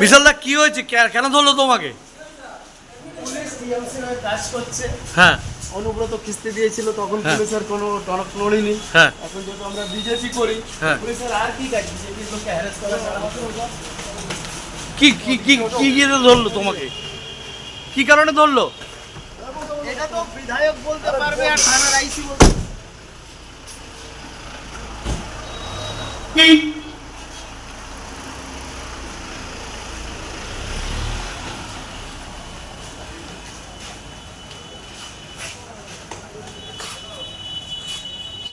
বিশালদা কি হয়েছে? কেন ধরলো তোমাকে? টিএমসির কাজ করছে। হ্যাঁ। অনুব্রত কিস্তি দিয়েছিল তখন হ্যাঁ। পুলিশের কোনো টনক নড়িনি হ্যাঁ। এখন যেহেতু আমরা বিজেপি করি হ্যাঁ। পুলিশের আর কি কাজ? বিজেপির লোককে হ্যারেস করা কি কি কি কি গিয়ে ধরলো তোমাকে? কি কারণে ধরলো? এটা তো বিধায়ক বলতে পারবে আর থানার আইসি বলতে কি?